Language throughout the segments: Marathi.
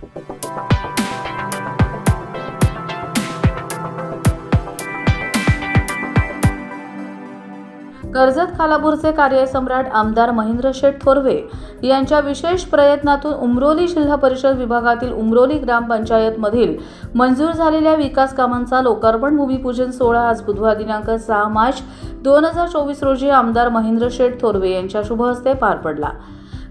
कर्जत खालापूरचे कार्यसम्राट आमदार महेंद्र शेठ थोरवे यांच्या विशेष प्रयत्नातून उमरोली जिल्हा परिषद विभागातील उमरोली ग्रामपंचायतमधील मंजूर झालेल्या विकास कामांचा लोकार्पण भूमिपूजन सोहळा आज बुधवार दिनांक सहा मार्च दोन हजार चोवीस रोजी आमदार महेंद्र शेठ थोरवे यांच्या शुभ हस्ते पार पडला.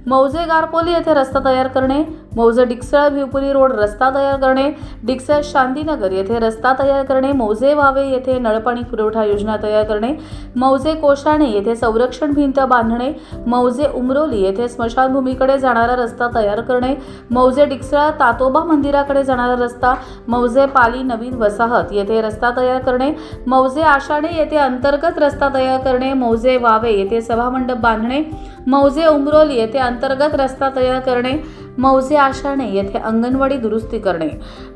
मौजे गारपोली येथे रस्ता तयार करणे मौजे डिक्सळ भिवपुरी रोड रस्ता तयार करणे डिक्सळ शांतीनगर येथे रस्ता तयार करणे मौजे वावे येथे नळपाणी पुरवठा योजना तयार करणे मौजे कोशाणे येथे संरक्षण भिंत बांधणे मौजे उमरोली येथे स्मशानभूमीकडे जाणारा रस्ता तयार करणे मौजे डिक्सळ तातोबा मंदिराकडे जाणारा रस्ता मौजे पाली नवीन वसाहत येथे रस्ता तयार करणे मौजे आषाणे येथे अंतर्गत रस्ता तयार करणे मौजे वावे येथे सभामंडप बांधणे मौजे उमरोली येथे अंतर्गत रस्ता तयार करणे मौजे आशाणे येथे अंगणवाडी दुरुस्ती करणे.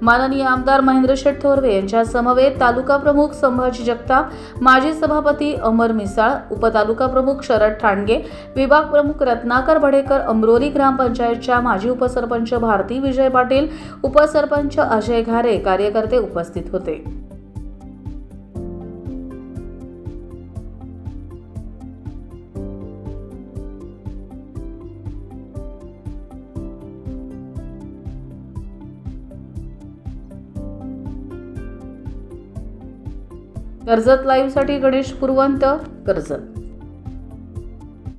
माननीय आमदार महेंद्रशेठ थोरवे यांच्या समवेत तालुका प्रमुख संभाजी जगताप माजी सभापती अमर मिसाळ उपतालुका प्रमुख शरद ठाणगे विभाग प्रमुख रत्नाकर भडेकर अमरोली ग्रामपंचायतच्या माजी उपसरपंच भारती विजय पाटील उपसरपंच अजय घारे कार्यकर्ते उपस्थित होते. कर्जत लाईव्हसाठी गणेश पुरवंत कर्जत.